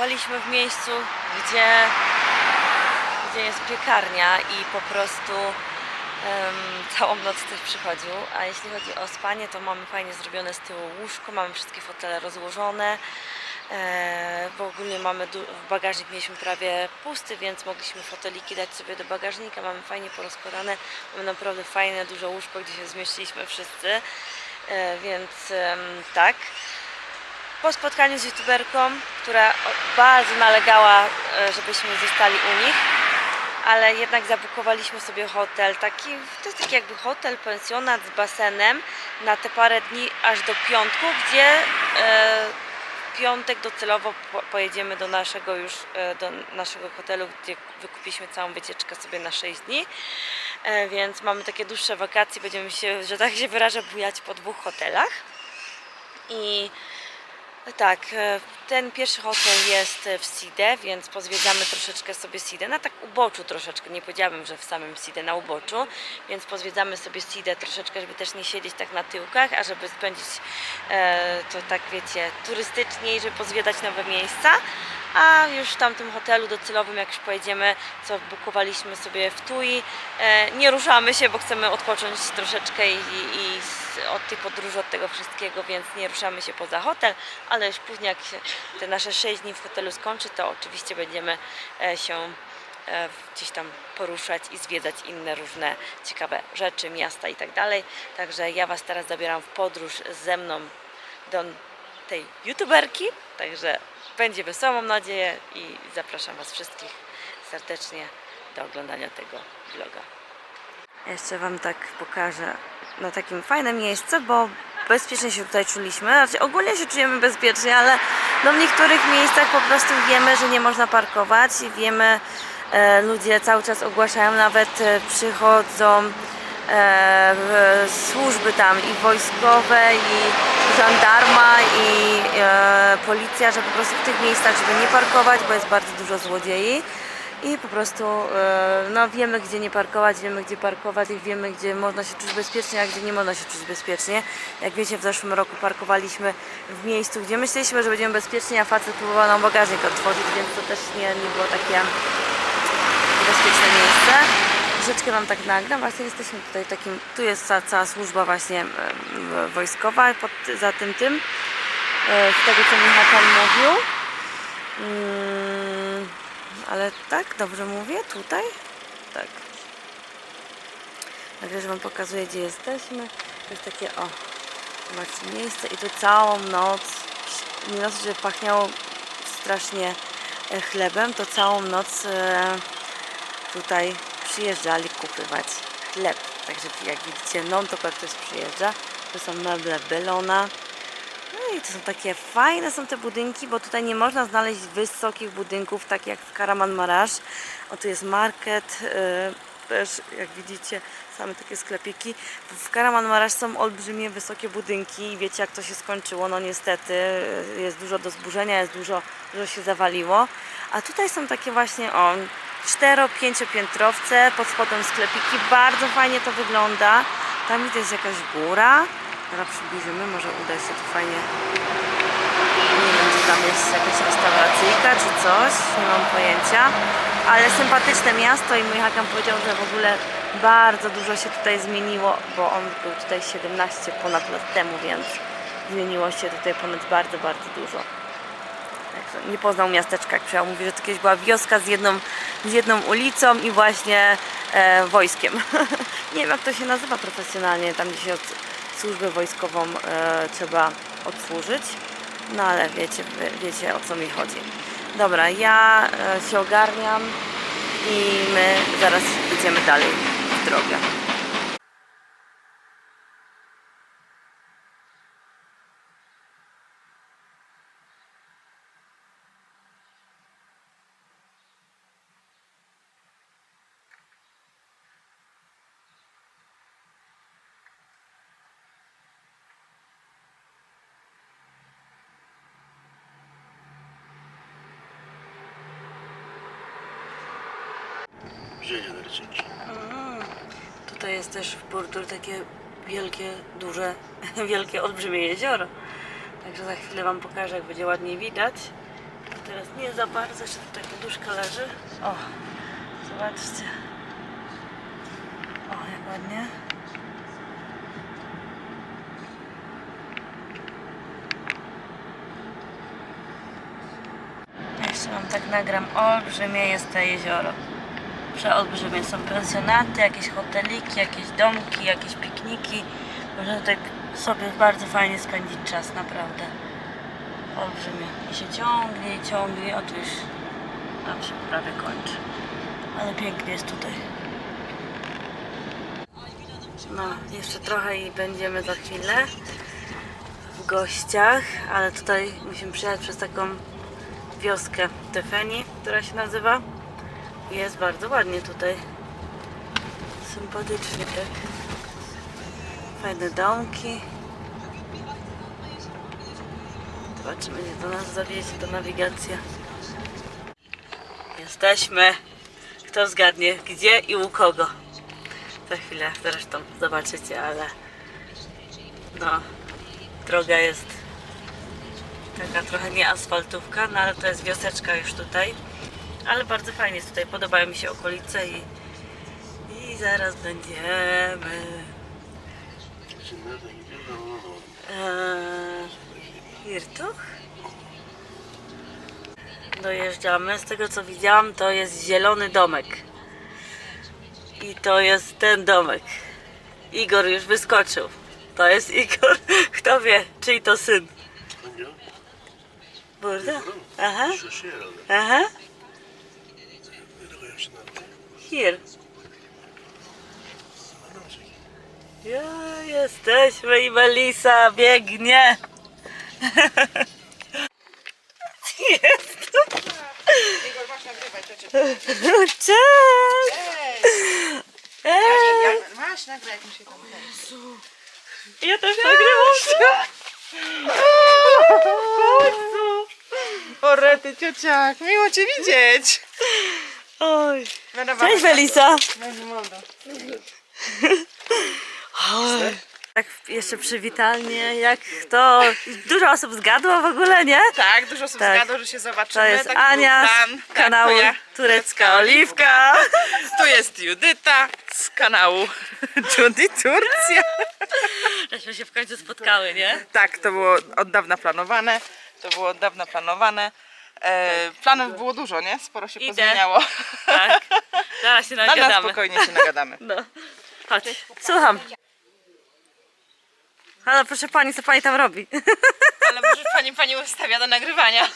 Spaliśmy w miejscu, gdzie, gdzie jest piekarnia i po prostu em, całą noc ktoś przychodził. A jeśli chodzi o spanie, to mamy fajnie zrobione z tyłu łóżko, mamy wszystkie fotele rozłożone. E, bo ogólnie mamy du- bagażnik mieliśmy prawie pusty, więc mogliśmy foteliki dać sobie do bagażnika. Mamy fajnie porozkładane, mamy naprawdę fajne, duże łóżko, gdzie się zmieściliśmy wszyscy. E, więc em, tak. Po spotkaniu z youtuberką, która bardzo nalegała, e, żebyśmy zostali u nich, ale jednak zabukowaliśmy sobie hotel. Taki, to jest taki jakby hotel, pensjonat z basenem na te parę dni aż do piątku, gdzie e, w piątek docelowo po, pojedziemy do naszego już, e, do naszego hotelu, gdzie wykupiliśmy całą wycieczkę sobie na 6 dni. Więc mamy takie dłuższe wakacje, będziemy się, że tak się wyrażę, bujać po dwóch hotelach. I tak, e, ten pierwszy hotel jest w Side, więc pozwiedzamy troszeczkę sobie Side, na tak uboczu troszeczkę, nie powiedziałabym, że w samym Side, na uboczu, więc pozwiedzamy sobie Side troszeczkę, żeby też nie siedzieć tak na tyłkach, a żeby spędzić e, to tak wiecie, turystycznie i żeby pozwiedzać nowe miejsca. A już w tamtym hotelu docelowym, jak już pojedziemy, co bukowaliśmy sobie w Tui, e, nie ruszamy się, bo chcemy odpocząć troszeczkę i, i, od tej podróży, od tego wszystkiego, więc nie ruszamy się poza hotel, ale już później jak się te nasze 6 dni w hotelu skończy, to oczywiście będziemy e, się e, gdzieś tam poruszać i zwiedzać inne różne ciekawe rzeczy, miasta i tak dalej. Także ja Was teraz zabieram w podróż ze mną do tej youtuberki, także będzie wesoło mam nadzieję i zapraszam Was wszystkich serdecznie do oglądania tego vloga. Jeszcze Wam tak pokażę na takim fajnym miejscu, bo bezpiecznie się tutaj czuliśmy. Znaczy ogólnie się czujemy bezpiecznie, ale no w niektórych miejscach po prostu wiemy, że nie można parkować i wiemy, e, ludzie cały czas ogłaszają, nawet e, przychodzą e, służby tam i wojskowe, i żandarma, i e, policja, że po prostu w tych miejscach, żeby nie parkować, bo jest bardzo dużo złodziei. I po prostu e, no, wiemy, gdzie nie parkować, wiemy, gdzie parkować i wiemy, gdzie można się czuć bezpiecznie, a gdzie nie można się czuć bezpiecznie. Jak wiecie, w zeszłym roku parkowaliśmy w miejscu, gdzie myśleliśmy, że będziemy bezpieczni, a facet próbował nam bagażnik otworzyć, więc to też nie, nie było takie bezpieczne miejsce. Troszeczkę Wam tak nagram, właśnie jesteśmy tutaj takim, tu jest cała, cała służba właśnie wojskowa pod, za tym tym, e, z tego co Michał Pan mówił. Ale tak, dobrze mówię, tutaj? Tak. Także, że Wam pokazuję, gdzie jesteśmy. To jest takie, o, zobaczcie, miejsce i tu całą noc, noc, że pachniało strasznie e, chlebem, to całą noc e, tutaj przyjeżdżali kupywać chleb. Także jak widzicie, non to ktoś przyjeżdża. To są meble Belona. No i to są takie fajne są te budynki, bo tutaj nie można znaleźć wysokich budynków, tak jak w Karaman Marasz. O tu jest market, yy, też jak widzicie same takie sklepiki. W Karaman Marasz są olbrzymie, wysokie budynki i wiecie jak to się skończyło. No niestety yy, jest dużo do zburzenia, jest dużo, dużo się zawaliło. A tutaj są takie właśnie o 4-5 piętrowce, pod spodem sklepiki. Bardzo fajnie to wygląda. Tam jest jakaś góra. Teraz przybliżymy, może uda się to fajnie. Nie wiem, czy tam jest jakaś restauracyjka czy coś, nie mam pojęcia. Ale sympatyczne miasto i mój Hakan powiedział, że w ogóle bardzo dużo się tutaj zmieniło, bo on był tutaj 17 ponad lat temu, więc zmieniło się tutaj ponad bardzo, bardzo dużo. Także nie poznał miasteczka, jak przyjechał. Mówi, że to kiedyś była wioska z jedną, z jedną ulicą i właśnie e, wojskiem. nie wiem, jak to się nazywa profesjonalnie, tam gdzie się od, służbę wojskową e, trzeba odsłużyć. No ale wiecie, wiecie o co mi chodzi. Dobra, ja e, się ogarniam i my zaraz idziemy dalej w drogę. Ręczynki. Tutaj jest też w Burdur takie wielkie, duże, wielkie, olbrzymie jezioro. Także za chwilę Wam pokażę, jak będzie ładniej widać. teraz nie za bardzo, jeszcze tutaj poduszka leży. O, zobaczcie. O, jak ładnie. Jeszcze wam tak nagram, olbrzymie jest to jezioro. Przeolbrzymie są pensjonaty, jakieś hoteliki, jakieś domki, jakieś pikniki. Można tak sobie bardzo fajnie spędzić czas, naprawdę. Olbrzymie. I się ciągnie, ciągnie, a tu już nam się prawie kończy. Ale pięknie jest tutaj. No, jeszcze trochę i będziemy za chwilę w gościach, ale tutaj musimy przejechać przez taką wioskę Tefeni, która się nazywa. Jest bardzo ładnie tutaj. Sympatycznie tak. Fajne domki. Zobaczymy, gdzie to nas zawiezie, to nawigacja. Jesteśmy. Kto zgadnie, gdzie i u kogo? Za chwilę zresztą zobaczycie, ale no, droga jest taka trochę nie asfaltówka, no ale to jest wioseczka już tutaj. Ale bardzo fajnie jest tutaj, podobają mi się okolice i, i zaraz będziemy. Eee, Hirtuch? Dojeżdżamy. Z tego co widziałam, to jest zielony domek. I to jest ten domek. Igor już wyskoczył. To jest Igor. Kto wie, czyj to syn? Burada? Aha, aha. Here. Ja, jesteśmy i Melisa biegnie. Jest. Igor, masz nagrywać, to cię. Cześć. Ej, masz nagrać, mi się tam ja też nagrywam. O rety, ciociak, miło cię widzieć. Oj. Cześć moldo. Oj. Tak jeszcze przywitalnie, jak to dużo osób zgadło w ogóle, nie? Tak, dużo osób Tak. zgadło, że się zobaczymy. To jest Taki Ania był plan. z Tak, kanału to ja. Turecka Oliwka. Tu jest Judyta z kanału Judy Turcja. Żeśmy się w końcu spotkały, nie? Tak, to było od dawna planowane. To było od dawna planowane. E, planów było dużo, nie? Sporo się Idę. pozmieniało. Tak. Zaraz się na nagadamy. spokojnie się nagadamy. No. Chodź. Słucham. Ale proszę pani, co pani tam robi? Ale może pani pani ustawia do nagrywania.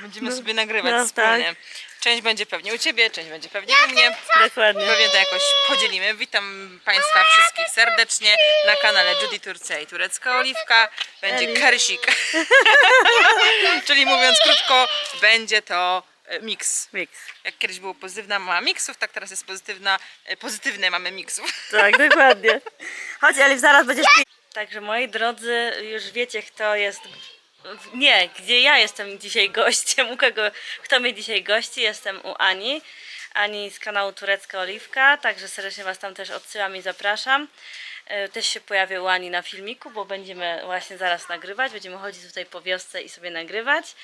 Będziemy sobie nagrywać no, wspólnie. Część będzie pewnie u ciebie, część będzie pewnie u mnie. Dokładnie. Pewnie to jakoś podzielimy. Witam Państwa wszystkich serdecznie na kanale Judy Turcja i Turecka Oliwka. Będzie Eli. kersik. Czyli mówiąc krótko, będzie to e, miks. Mix. Jak kiedyś było pozytywna mama miksów, tak teraz jest pozytywna, e, pozytywne mamy miksów. Tak, dokładnie. Chodź, Elif, zaraz będziesz pi- Także moi drodzy, już wiecie kto jest... Nie, gdzie ja jestem dzisiaj gościem, u kogo, kto mnie dzisiaj gości, jestem u Ani. Ani z kanału Turecka Oliwka, także serdecznie Was tam też odsyłam i zapraszam. E, Też się pojawię u Ani na filmiku, bo będziemy właśnie zaraz nagrywać, będziemy chodzić tutaj po wiosce i sobie nagrywać.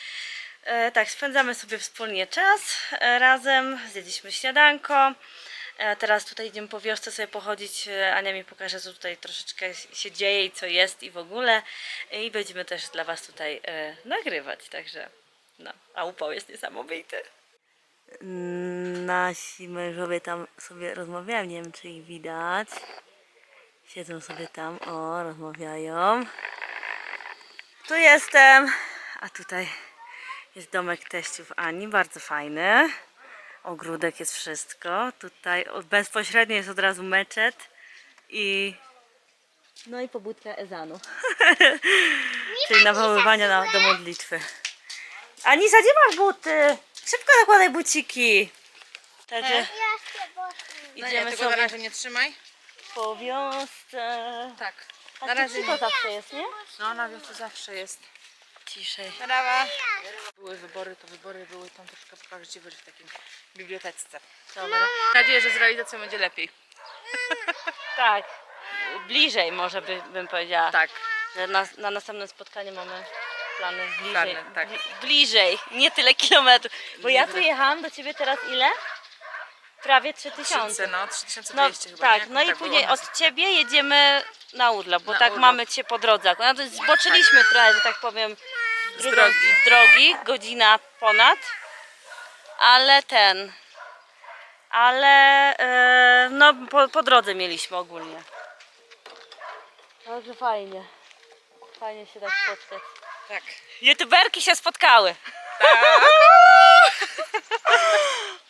E, Tak, spędzamy sobie wspólnie czas e, razem, zjedliśmy śniadanko. E, Teraz tutaj idziemy po wiosce sobie pochodzić. E, Ania mi pokaże, co tutaj troszeczkę się dzieje i co jest i w ogóle. I będziemy też dla Was tutaj e, nagrywać, także no, a upał jest niesamowity. Nasi mężowie tam sobie rozmawiają, nie wiem czy ich widać. Siedzą sobie tam, o, rozmawiają. Tu jestem, a tutaj jest domek teściów Ani, bardzo fajny. Ogródek jest wszystko. Tutaj bezpośrednio jest od razu meczet i no i pobudka ezanu. Czyli nawoływania na, do modlitwy. Anisa, gdzie masz buty? Szybko nakładaj buciki. Także Idziemy idziemy tego na sobie razie nie trzymaj. po wiosce. Tak. A Na tu razie cicho nie. zawsze jest, nie? No na wiosce zawsze jest. Ciszej. Brawa. Były wybory, to wybory były tam troszkę prawdziwe w takim bibliotece. Dobra. Mam nadzieję, że z realizacją będzie lepiej. Tak. Bliżej może by, bym powiedziała. Tak. Że na, na następne spotkanie mamy plany bliżej. Plany, tak. Bli- bliżej, nie tyle kilometrów. Bo ja tu jechałam do ciebie teraz ile? Prawie 3000. Tysiące, no, No 3200 chyba, tak, nie? no i było później od ciebie jedziemy na urlop, bo Na tak urlop. mamy cię po drodze. No to zboczyliśmy trochę, że tak powiem, drugą- drogi. z drogi, godzina ponad, ale ten, ale e, no po, po drodze mieliśmy ogólnie. Także fajnie, fajnie się tak spotkać. Tak. YouTuberki się spotkały. Tak.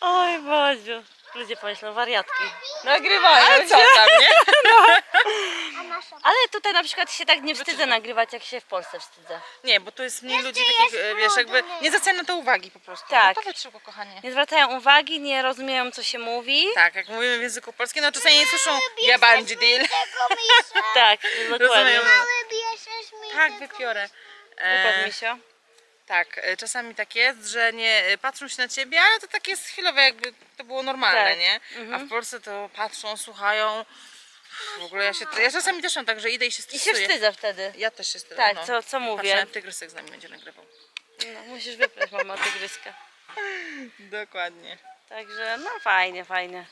Oj Boziu, ludzie pomyślą wariatki. Nagrywają Ale co się. tam, nie? Ale tutaj na przykład się tak nie wstydzę nagrywać, jak się w Polsce wstydzę. Nie, bo tu jest mniej ludzi takich, e, wiesz, jakby nie zwracają na to uwagi po prostu. Tak. No powiedz szybko, kochanie. Nie zwracają uwagi, nie rozumieją, co się mówi. Tak, jak mówimy w języku polskim, no czasami nie słyszą ja bandzi deal. Tak, dokładnie. Rozumiem. bierzesz mi Tak, wypiorę. Układ E, misio. Tak, e, czasami tak jest, że nie e, patrzą się na ciebie, ale to tak jest chwilowe, jakby to było normalne, Tak. nie? A w Polsce to patrzą, słuchają. W ogóle ja się, ja czasami też mam tak, że idę i się I się stresuję. wstydzę wtedy. Ja też się stresuję. Tak, no. co, co Patrzę, mówię? jak tygrysek z nami będzie nagrywał. No, musisz wybrać mama tygryska. Dokładnie. Także no fajnie, fajnie.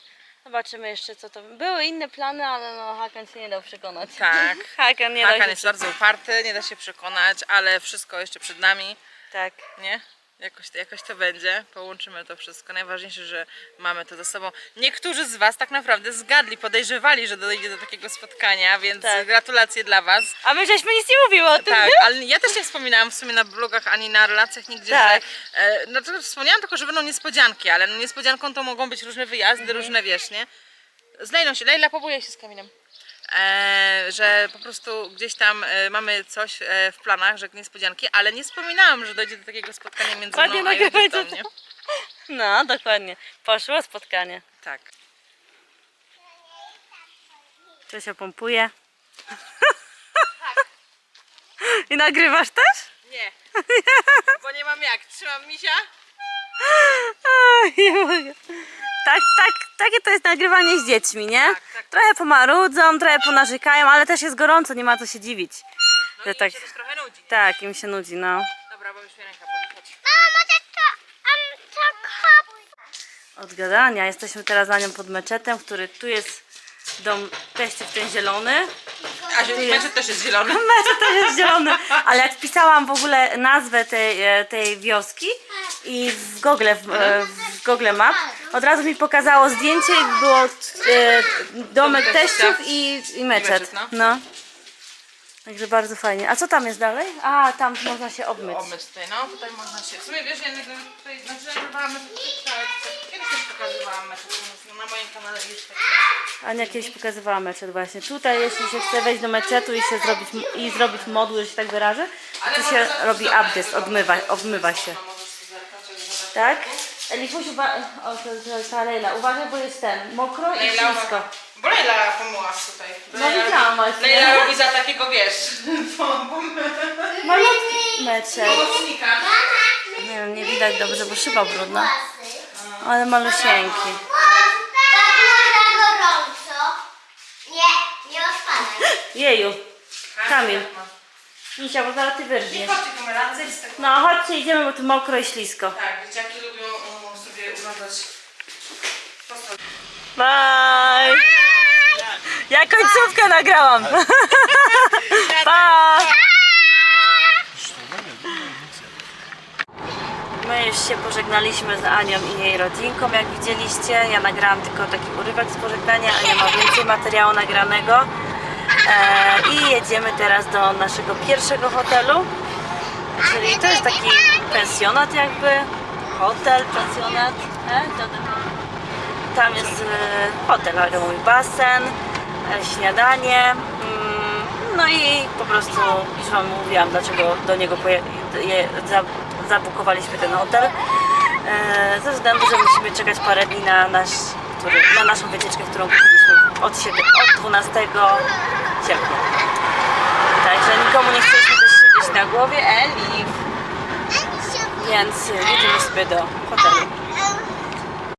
Zobaczymy jeszcze co to. Były inne plany, ale no Hakan się nie dał przekonać. Tak. Hakan nie dał Hakan się jest bardzo uparty, nie da się przekonać, ale wszystko jeszcze przed nami, Tak. nie? Jakoś, jakoś to będzie, połączymy to wszystko. Najważniejsze, że mamy to ze sobą. Niektórzy z Was tak naprawdę zgadli, podejrzewali, że dojdzie do takiego spotkania, więc Tak. gratulacje dla Was. A my żeśmy nic nie mówiły o tym. Tak, ale ja też nie wspominałam w sumie na blogach ani na relacjach nigdzie, Tak. że. E, no to wspomniałam tylko, że będą niespodzianki, ale no niespodzianką to mogą być różne wyjazdy, różne wiesz, nie? Z Lejlą się, Lejla pobuje się z Kamilem. E, że po prostu gdzieś tam e, mamy coś e, w planach, że niespodzianki, ale nie wspominałam, że dojdzie do takiego spotkania między Ładnie mną a nagrywajcie Juditą, nie? to. No, dokładnie. Poszło spotkanie. Tak. To się pompuje. I nagrywasz też? Nie, bo nie mam jak. Trzymam misia. Nie mogę. Tak, tak, takie to jest nagrywanie z dziećmi, nie? Tak, tak. Trochę pomarudzą, trochę ponarzekają, ale też jest gorąco, nie ma co się dziwić. No Że i tak, się też trochę nudzi. nie? tak, im się nudzi, no. Dobra, bo już mi ręka to, um, to kop. Od gadania. Jesteśmy teraz za nią pod meczetem, który tu jest dom teściów, ten zielony. A meczet też jest zielony. Meczet też jest zielony. Ale jak wpisałam w ogóle nazwę tej, e, tej wioski i w Google, w, e, w Google Map, od razu mi pokazało zdjęcie i było e, domek teściów i, i meczet. meczet, no. No. Także bardzo fajnie. A co tam jest dalej? A, tam można się obmyć. Obmyć tutaj, no tutaj można się. W sumie wiesz, ja nagle tutaj znaczy nagrywałam tak, kiedyś też pokazywałam mecze, na moim kanale jest taki. Ania kiedyś pokazywała meczet właśnie. Tutaj jeśli się chce wejść do meczetu i się zrobić i zrobić modły, że się tak wyrażę, to tu się robi abdest, odmywa, obmywa się. Tak? Elifuś, uwa- o, to, to, ta Lejla, uważaj, bo jest ten, mokro i Lejla, ślisko. uwaga. Bo Lejla pomogła tutaj. No widziałam właśnie. Lejla robi za takiego, wiesz, Malutki meczet. pomocnika. Nie wiem, nie widać dobrze, bo szyba brudna. Ale malusieńki. Gorąco. Nie, nie odpadaj. Jeju. Kamil. Misia, bo zaraz ty Nie wyrżniesz. chodźcie. No chodźcie, idziemy, bo tu mokro i ślisko. Tak, dzieciaki lubią um, sobie urządzać postać. Bye! Ja końcówkę nagrałam. Pa! My już się pożegnaliśmy z Anią i jej rodzinką, jak widzieliście. Ja nagrałam tylko taki urywek z pożegnania, Ania ma więcej materiału nagranego. E, I jedziemy teraz do naszego pierwszego hotelu. Czyli to jest taki pensjonat jakby. Hotel, pensjonat. E, tam jest e, hotel, ale mój basen, śniadanie. mm, No i po prostu już Wam mówiłam, dlaczego do niego zabukowaliśmy ten hotel. Ze względu, że musimy czekać parę dni na, nasz, który, na naszą wycieczkę, którą kupiliśmy od, siebie, od 12 sierpnia. Także nikomu nie chcieliśmy też siedzieć na głowie, Eli, więc jedziemy sobie do hotelu.